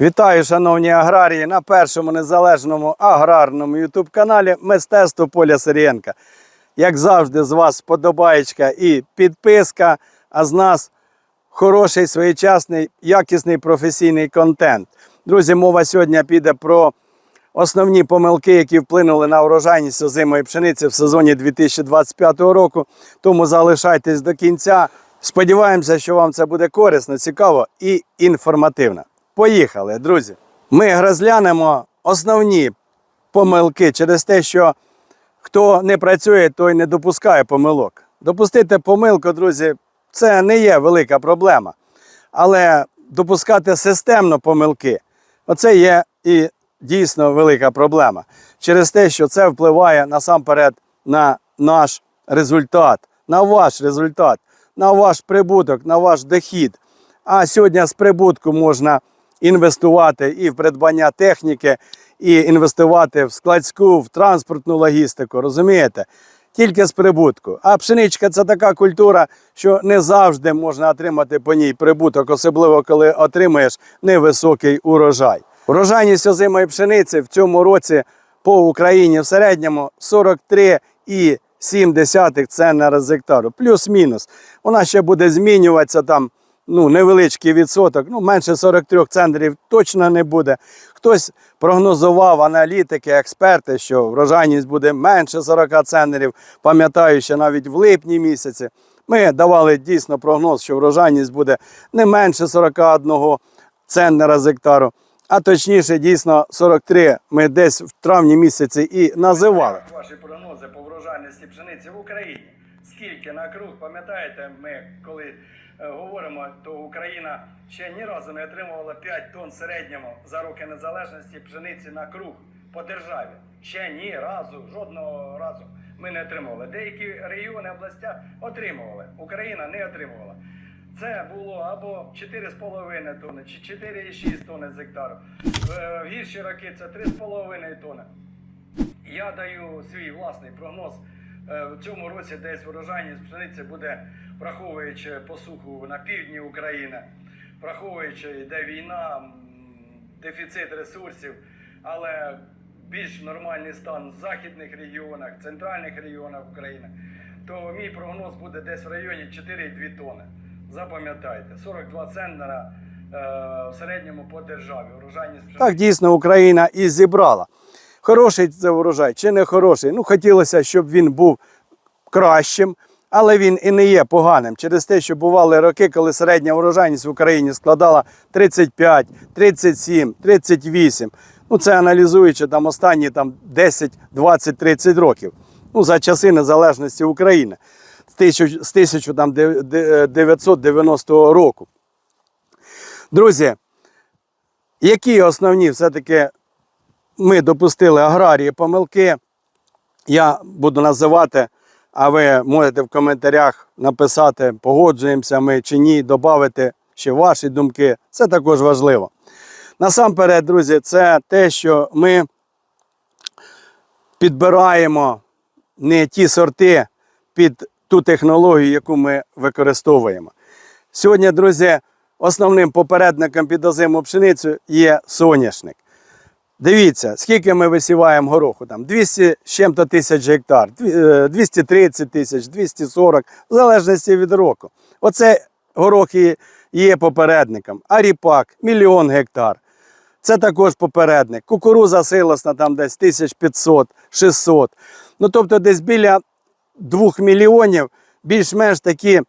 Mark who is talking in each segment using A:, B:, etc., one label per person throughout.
A: Вітаю, шановні аграрії, на першому незалежному аграрному ютуб каналі Мистецтво Поля Сирієнка. Як завжди, з вас вподобаєчка і підписка, а з нас хороший, своєчасний, якісний професійний контент. Друзі, мова сьогодні піде про основні помилки, які вплинули на урожайність озимої пшениці в сезоні 2025 року. Тому залишайтесь до кінця. Сподіваємося, що вам це буде корисно, цікаво і інформативно. Поїхали, друзі. Ми розглянемо основні помилки через те, що хто не працює, той не допускає помилок. Допустити помилку, друзі, це не є велика проблема. Але допускати системно помилки оце є і дійсно велика проблема. Через те, що це впливає насамперед на наш результат, на ваш результат, на ваш прибуток, на ваш дохід. А сьогодні з прибутку можна інвестувати і в придбання техніки, і інвестувати в складську, в транспортну логістику. Розумієте? Тільки з прибутку. А пшеничка це така культура, що не завжди можна отримати по ній прибуток, особливо коли отримуєш невисокий урожай. Урожайність озимої пшениці в цьому році по Україні в середньому 43,7 центнера з гектару, плюс-мінус. Вона ще буде змінюватися там ну, невеличкий відсоток, ну, менше 43 центрів точно не буде. Хтось прогнозував аналітики, експерти, що врожайність буде менше 40 центрів. Пам'ятаю, що навіть в липні місяці ми давали дійсно прогноз, що врожайність буде не менше 41 центнера з гектару. А точніше, дійсно 43 ми десь в травні місяці і називали.
B: Ваші прогнози по врожайності пшениці в Україні. Скільки на круг, пам'ятаєте, ми коли говоримо, то Україна ще ні разу не отримувала 5 тонн в середньому за роки незалежності пшениці на круг по державі. Ще ні разу, жодного разу ми не отримували. Деякі регіони, областя отримували. Україна не отримувала. Це було або 4,5 тонни, чи 4,6 тонни з гектару. Е, В гірші роки це 3,5 тонни. Я даю свій власний прогноз. Е, В цьому році десь врожайність пшениці буде, враховуючи посуху на півдні України, враховуючи йде війна, дефіцит ресурсів, але більш нормальний стан в західних регіонах, центральних регіонах України, то мій прогноз буде десь в районі 4,2 тонни. Запам'ятайте, 42 центнера е, в середньому по державі. Врожайність пшениці.
A: Так дійсно Україна і зібрала. Хороший це урожай чи не хороший. Ну, хотілося, щоб він був кращим, але він і не є поганим. Через те, що бували роки, коли середня урожайність в Україні складала 35, 37, 38. Ну, це аналізуючи там останні там, 10, 20, 30 років. Ну, за часи незалежності України з 1000 з 1990 року. Друзі, які основні все-таки ми допустили аграрії помилки, я буду називати, а ви можете в коментарях написати, погоджуємося ми чи ні, додати ще ваші думки. Це також важливо. Насамперед, друзі, це те, що ми підбираємо не ті сорти під ту технологію, яку ми використовуємо. Сьогодні, друзі, основним попередником під озиму пшеницю є соняшник. Дивіться, скільки ми висіваємо гороху, там 200 з чим-то тисяч гектар, е, 230 тисяч, 240, в залежності від року. Оце горох є попередником. А ріпак мільйон гектар. Це також попередник. Кукуруза силосна там десь 1500, 600. Ну тобто десь біля 2 мільйонів більш-менш такі е,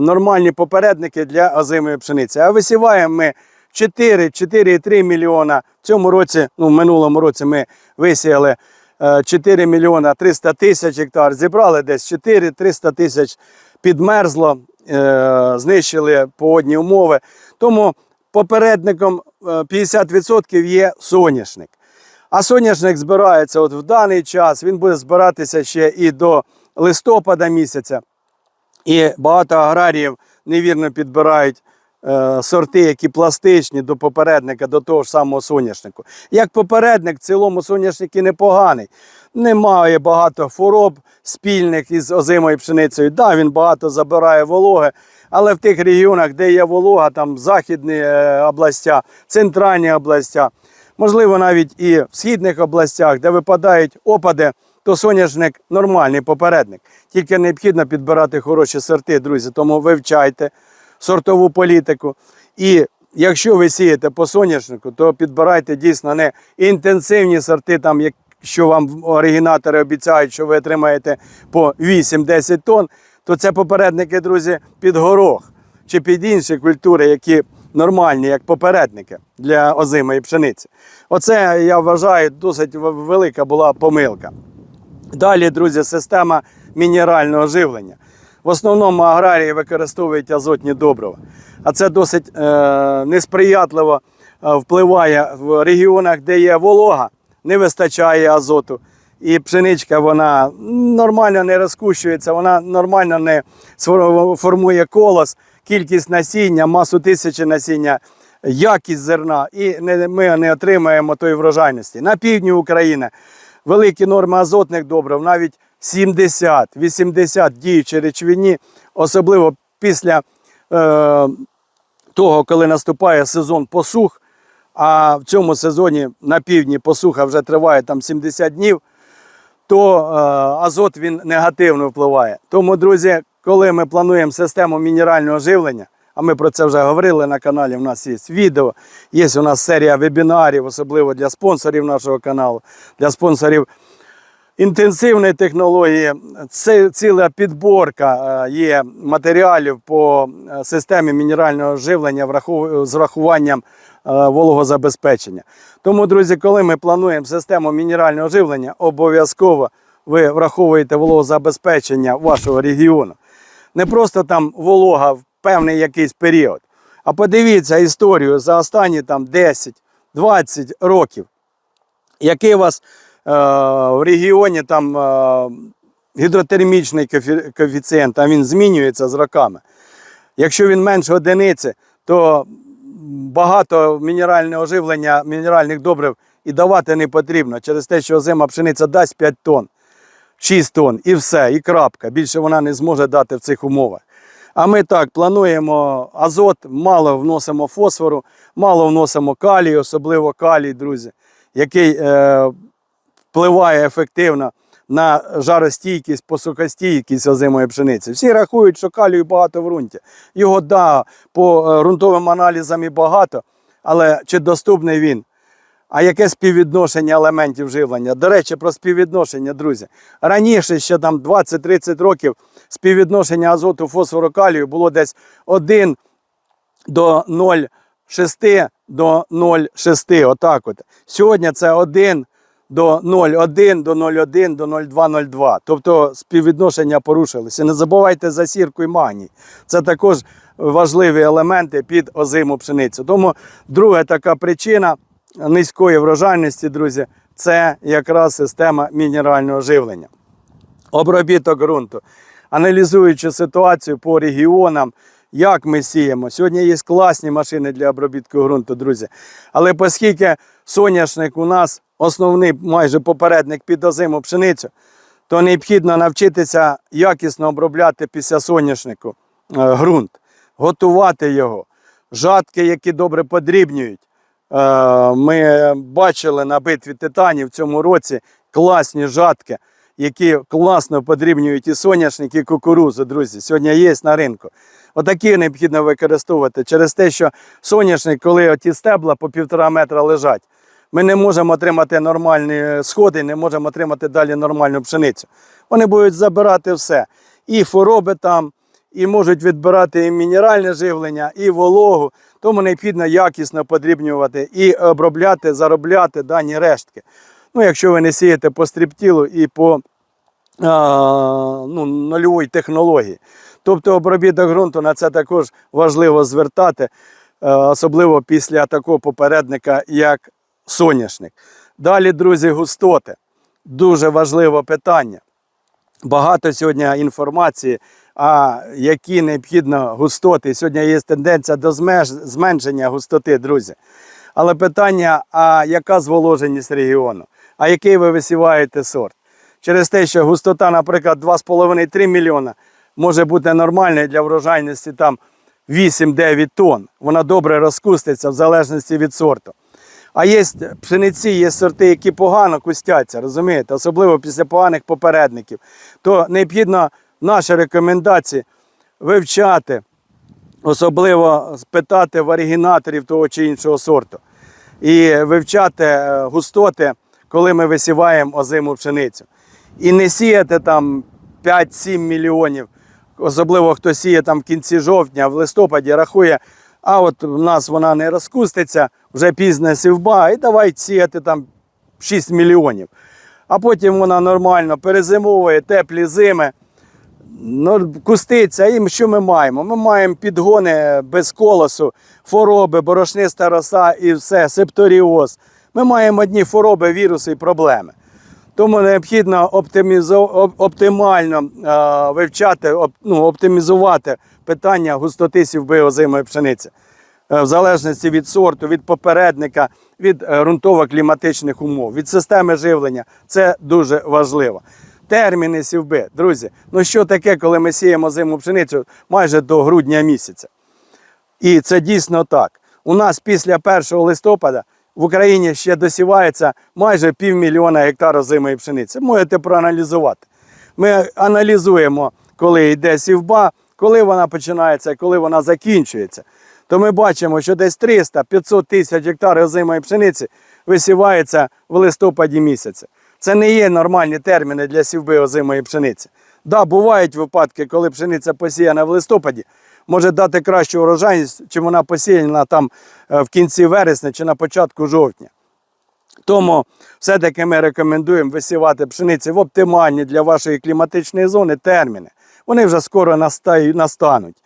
A: нормальні попередники для озимої пшениці. А висіваємо ми 4, 4,3 мільйона. В цьому році, ну в минулому році ми висіяли е, 4 мільйона 300 тисяч гектар. Зібрали десь 4-300 тисяч підмерзло, е, знищили погодні умови. Тому попередником е, 50% є соняшник. А соняшник збирається от в даний час, він буде збиратися ще і до листопада місяця. І багато аграріїв невірно підбирають е, сорти, які пластичні до попередника, до того ж самого соняшнику. Як попередник, в цілому соняшник і непоганий. Немає багато хвороб спільних із озимою пшеницею. Да, він багато забирає вологи, Але в тих регіонах, де є волога, там західні е, областя, центральні областя, можливо, навіть і в східних областях, де випадають опади, то соняшник нормальний попередник. Тільки необхідно підбирати хороші сорти, друзі. Тому вивчайте сортову політику. І якщо ви сієте по соняшнику, то підбирайте дійсно не інтенсивні сорти, там, якщо вам оригінатори обіцяють, що ви отримаєте по 8-10 тонн, то це попередники, друзі, під горох чи під інші культури, які нормальні, як попередники для озимої пшениці. Оце я вважаю досить велика була помилка. Далі, друзі, система мінерального живлення. В основному аграрії використовують азотні добрива. А це досить е, несприятливо е, впливає в регіонах, де є волога, не вистачає азоту. І пшеничка вона нормально не розкущується, вона нормально не формує колос, кількість насіння, масу тисячі насіння, якість зерна, і ми не отримаємо тої врожайності. На півдні України великі норми азотних добрив, навіть 70-80 діючі речовині, особливо після е, того, коли наступає сезон посух, а в цьому сезоні на півдні посуха вже триває там 70 днів, то е, азот він негативно впливає. Тому, друзі, коли ми плануємо систему мінерального живлення, а ми про це вже говорили на каналі. У нас є відео, є у нас серія вебінарів, особливо для спонсорів нашого каналу, для спонсорів інтенсивної технології. Це ціла підборка е, є матеріалів по е, системі мінерального живлення з врахуванням е, вологозабезпечення. Тому, друзі, коли ми плануємо систему мінерального живлення, обов'язково ви враховуєте вологозабезпечення вашого регіону. Не просто там волога в певний якийсь період, а подивіться історію за останні там 10-20 років який у вас в регіоні там е, гідротермічний коефіцієнт, а він змінюється з роками. Якщо він менше одиниці, то багато мінерального живлення, мінеральних добрив і давати не потрібно через те, що озима пшениця дасть 5 тонн, 6 тонн і все, і крапка. Більше вона не зможе дати в цих умовах. А ми так плануємо азот, мало вносимо фосфору, мало вносимо калію, особливо калій, друзі, який е, впливає ефективно на жаростійкість, посухостійкість озимої пшениці. Всі рахують, що калію багато в ґрунті. Його да, по е, ґрунтовим аналізам і багато, але чи доступний він? А яке співвідношення елементів живлення? До речі, про співвідношення, друзі. Раніше, ще там 20-30 років, співвідношення азоту, фосфору, калію було десь 1 до 0,6 до 0,6. Отак от. Сьогодні це 1 до 0,1 до 0,1 до 0,2, Тобто співвідношення порушилися. Не забувайте за сірку і магній. Це також важливі елементи під озиму пшеницю. Тому друга така причина низької врожайності, друзі, це якраз система мінерального живлення. Обробіток ґрунту. Аналізуючи ситуацію по регіонам, як ми сіємо. Сьогодні є класні машини для обробітку ґрунту, друзі. Але оскільки соняшник у нас основний майже попередник під озиму пшеницю, то необхідно навчитися якісно обробляти після соняшнику е, ґрунт, готувати його, жатки, які добре подрібнюють. Е, Ми бачили на битві титанів в цьому році класні жатки, які класно подрібнюють і соняшник, і кукурузу, друзі. Сьогодні є на ринку. Отакі необхідно використовувати через те, що соняшник, коли оті стебла по півтора метра лежать, ми не можемо отримати нормальні сходи, не можемо отримати далі нормальну пшеницю. Вони будуть забирати все. І хвороби там, і можуть відбирати і мінеральне живлення, і вологу. Тому необхідно якісно подрібнювати і обробляти, заробляти дані рештки. Ну, якщо ви не сієте по стріптілу і по а, ну, нульовій технології. Тобто обробіток ґрунту на це також важливо звертати, е, особливо після такого попередника, як соняшник. Далі, друзі, густоти. Дуже важливе питання. Багато сьогодні інформації, а які необхідно густоти. Сьогодні є тенденція до зменшення густоти, друзі. Але питання: а яка зволоженість регіону? А який ви висіваєте сорт? Через те, що густота, наприклад, 2,5-3 мільйона, може бути нормальною для врожайності там 8-9 тонн. Вона добре розкуститься в залежності від сорту. А є пшениці, є сорти, які погано кустяться, розумієте, особливо після поганих попередників. То необхідно наші рекомендації вивчати, особливо спитати в оригінаторів того чи іншого сорту. І вивчати е, густоти, коли ми висіваємо озиму пшеницю. І не сіяти там 5-7 мільйонів, особливо хто сіє там в кінці жовтня, в листопаді рахує, а от у нас вона не розкуститься, вже пізна сівба, і давай сіяти там 6 мільйонів. А потім вона нормально перезимовує, теплі зими, куститься. І що ми маємо? Ми маємо підгони без колосу, хвороби, борошниста роса і все, септоріоз. Ми маємо одні хвороби, віруси і проблеми. Тому необхідно оптимізу- оптимально вивчати, ну, оптимізувати питання густоти сівби озимої пшениці. Е, В залежності від сорту, від попередника, від е, ґрунтово-кліматичних умов, від системи живлення. Це дуже важливо. Терміни сівби, друзі. Ну що таке, коли ми сіємо зиму пшеницю майже до грудня місяця? І це дійсно так. У нас після 1 листопада в Україні ще досівається майже півмільйона гектарів озимої пшениці. Можете проаналізувати. Ми аналізуємо, коли йде сівба, коли вона починається і коли вона закінчується. То ми бачимо, що десь 300-500 тисяч гектарів озимої пшениці висівається в листопаді місяці. Це не є нормальні терміни для сівби озимої пшениці. Да, бувають випадки, коли пшениця посіяна в листопаді, може дати кращу урожайність, чим вона посіяна там е, в кінці вересня чи на початку жовтня. Тому все-таки ми рекомендуємо висівати пшениці в оптимальні для вашої кліматичної зони терміни. Вони вже скоро настануть.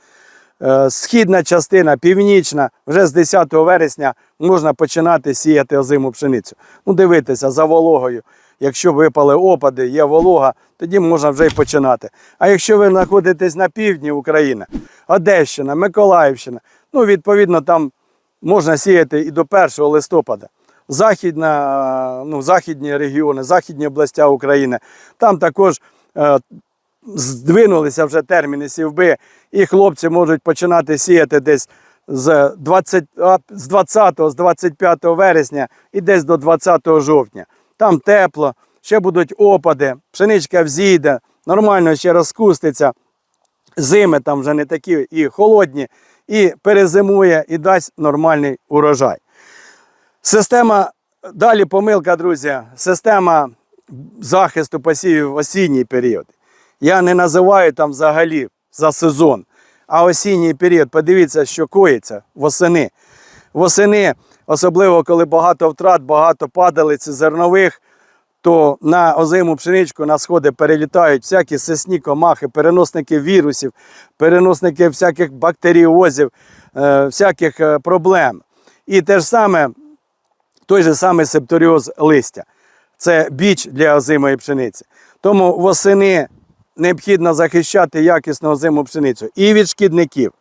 A: Е, Східна частина, північна, вже з 10 вересня можна починати сіяти озиму пшеницю. Ну, дивитися за вологою. Якщо випали опади, є волога, тоді можна вже й починати. А якщо ви знаходитесь на півдні України, Одещина, Миколаївщина, ну, відповідно, там можна сіяти і до 1 листопада. Західна, ну, західні регіони, західні області України, там також е, здвинулися вже терміни сівби, і хлопці можуть починати сіяти десь з 20, з 20, з 25 вересня і десь до 20 жовтня. Там тепло, ще будуть опади, пшеничка взійде, нормально ще розкуститься. Зими там вже не такі і холодні, і перезимує, і дасть нормальний урожай. Система, далі помилка, друзі, система захисту посівів в осінній період. Я не називаю там взагалі за сезон, а осінній період. Подивіться, що коїться восени. Восени, особливо коли багато втрат, багато падалиць зернових, то на озиму пшеничку на сходи перелітають всякі сесні комахи, переносники вірусів, переносники всяких бактеріозів, е, всяких е, проблем. І те ж саме, той же самий септоріоз листя. Це біч для озимої пшениці. Тому восени необхідно захищати якісно озиму пшеницю і від шкідників,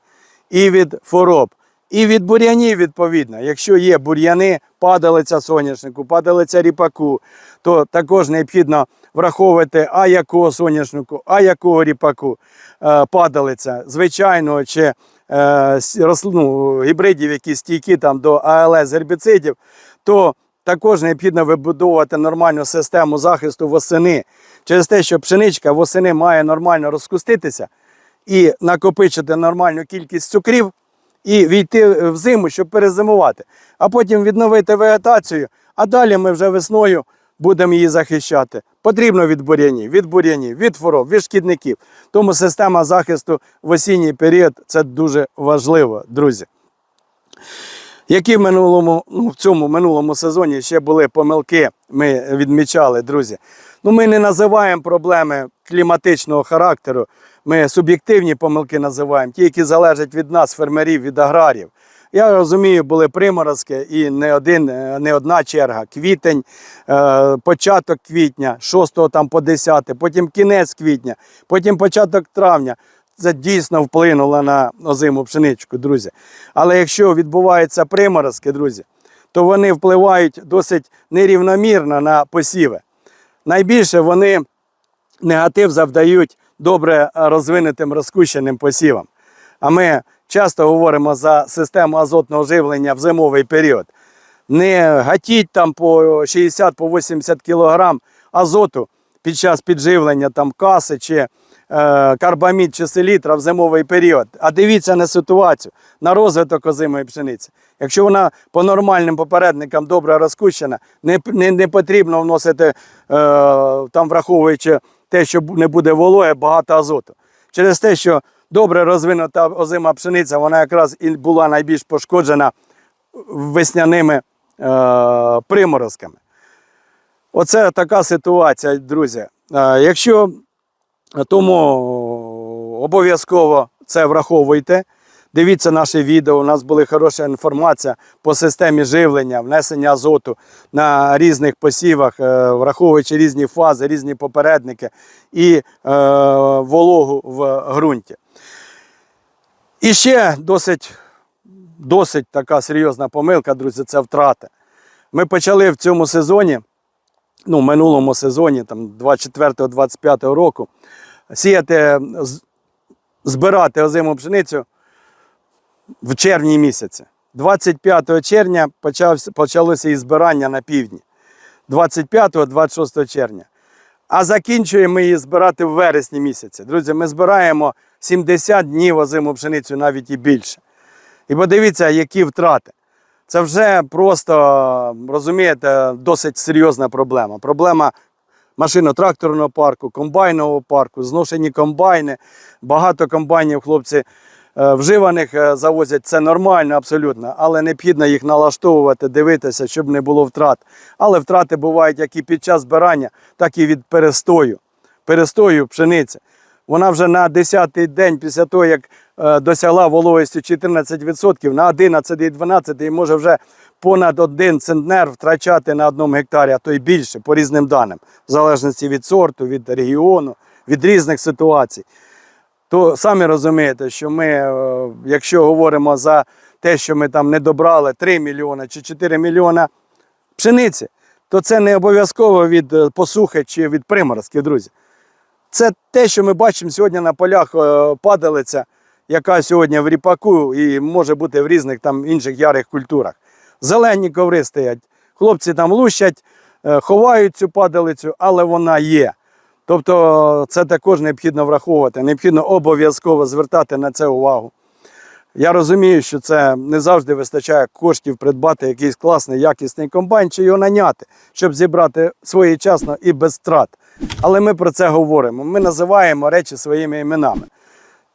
A: і від хвороб, і від бур'янів, відповідно. Якщо є бур'яни, падалиця соняшнику, падалиця ріпаку, то також необхідно враховувати, а якого соняшнику, а якого ріпаку е, падалиця, звичайного чи е, ну, гібридів, які стійкі там до АЛС гербіцидів, то також необхідно вибудовувати нормальну систему захисту восени. Через те, що пшеничка восени має нормально розкуститися і накопичити нормальну кількість цукрів, і війти в зиму, щоб перезимувати, а потім відновити вегетацію, а далі ми вже весною будемо її захищати. Потрібно від бур'янів, від бур'янів, від хвороб, від шкідників. Тому система захисту в осінній період це дуже важливо, друзі. Які в минулому, ну, в цьому минулому сезоні ще були помилки, ми відмічали, друзі. Ну, ми не називаємо проблеми кліматичного характеру. Ми суб'єктивні помилки називаємо, ті, які залежать від нас, фермерів, від аграрів. Я розумію, були приморозки і не, один, е, не одна черга. Квітень, е, початок квітня, 6 там по 10, потім кінець квітня, потім початок травня. Це дійсно вплинуло на озиму пшеничку, друзі. Але якщо відбуваються приморозки, друзі, то вони впливають досить нерівномірно на посіви. Найбільше вони негатив завдають добре розвинутим розкущеним посівам. А ми часто говоримо за систему азотного живлення в зимовий період. Не гатіть там по 60-80 кг азоту під час підживлення там каси чи карбамід чи селітра в зимовий період. А дивіться на ситуацію, на розвиток озимої пшениці. Якщо вона по нормальним попередникам добре розкущена, не, не, не потрібно вносити, е, там враховуючи те, що не буде вологи, багато азоту. Через те, що добре розвинута озима пшениця, вона якраз і була найбільш пошкоджена весняними е, приморозками. Оце така ситуація, друзі. Е, Якщо тому обов'язково це враховуйте. Дивіться наше відео. У нас була хороша інформація по системі живлення, внесення азоту на різних посівах, е, враховуючи різні фази, різні попередники і е, вологу в ґрунті. І ще досить, досить така серйозна помилка, друзі, це втрати. Ми почали в цьому сезоні, ну, в минулому сезоні, там 24-25 року, сіяти, збирати озиму пшеницю в червні місяці. 25 червня почалося і збирання на півдні. 25-26 червня. А закінчуємо її збирати в вересні місяці. Друзі, ми збираємо 70 днів озиму пшеницю, навіть і більше. І подивіться, які втрати. Це вже просто, розумієте, досить серйозна проблема. Проблема машино-тракторного парку, комбайнового парку, зношені комбайни. Багато комбайнів хлопці е, вживаних е, завозять. Це нормально абсолютно, але необхідно їх налаштовувати, дивитися, щоб не було втрат. Але втрати бувають як і під час збирання, так і від перестою. Перестою пшениці. Вона вже на 10-й день після того, як е, досягла вологості 14%, на 11 і 12 і може вже понад один центнер втрачати на одному гектарі, а то й більше по різним даним, в залежності від сорту, від регіону, від різних ситуацій. То самі розумієте, що ми, е, якщо говоримо за те, що ми там не добрали 3 мільйони чи 4 мільйона пшениці, то це не обов'язково від е, посухи чи від приморозків, друзі. Це те, що ми бачимо сьогодні на полях е, падалиця, яка сьогодні в ріпаку і може бути в різних там інших ярих культурах. Зелені коври стоять. Хлопці там лущать, е, ховають цю падалицю, але вона є. Тобто це також необхідно враховувати, необхідно обов'язково звертати на це увагу. Я розумію, що це не завжди вистачає коштів придбати якийсь класний, якісний комбайн чи його наняти, щоб зібрати своєчасно і без втрат. Але ми про це говоримо. Ми називаємо речі своїми іменами.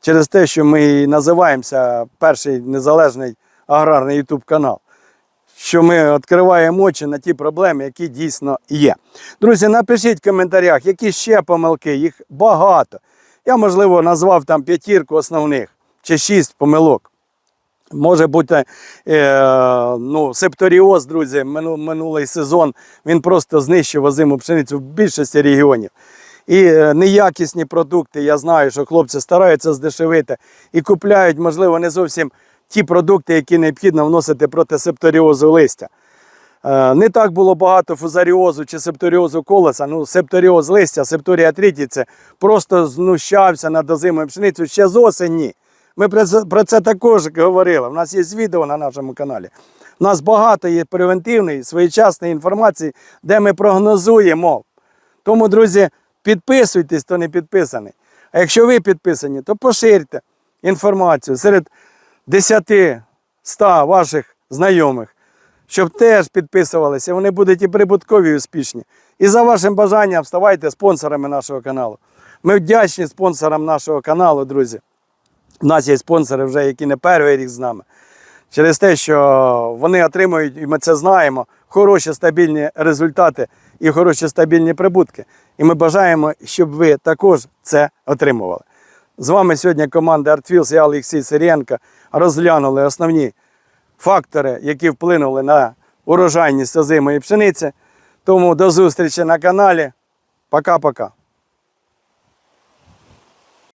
A: Через те, що ми називаємося перший незалежний аграрний YouTube канал. Що ми відкриваємо очі на ті проблеми, які дійсно є. Друзі, напишіть в коментарях, які ще помилки, їх багато. Я, можливо, назвав там п'ятірку основних чи шість помилок. Може бути е, ну, септоріоз, друзі, мину- минулий сезон він просто знищив озиму пшеницю в більшості регіонів. І е, неякісні продукти, я знаю, що хлопці стараються здешевити і купляють, можливо, не зовсім ті продукти, які необхідно вносити проти септоріозу листя. Е, Не так було багато фузаріозу чи септоріозу колеса. Ну, септоріоз листя, септорія це просто знущався над озимою пшеницею ще з осені. Ми про це, також говорили. У нас є відео на нашому каналі. У нас багато є превентивної, своєчасної інформації, де ми прогнозуємо. Тому, друзі, підписуйтесь, хто не підписаний. А якщо ви підписані, то поширте інформацію серед 10-100 ваших знайомих, щоб теж підписувалися. Вони будуть і прибуткові, і успішні. І за вашим бажанням ставайте спонсорами нашого каналу. Ми вдячні спонсорам нашого каналу, друзі. У нас є спонсори вже, які не перший рік з нами. Через те, що вони отримують, і ми це знаємо, хороші стабільні результати і хороші стабільні прибутки. І ми бажаємо, щоб ви також це отримували. З вами сьогодні команда ArtFields, я Олексій Сирієнко. Розглянули основні фактори, які вплинули на урожайність озимої пшениці. Тому до зустрічі на каналі. Пока-пока.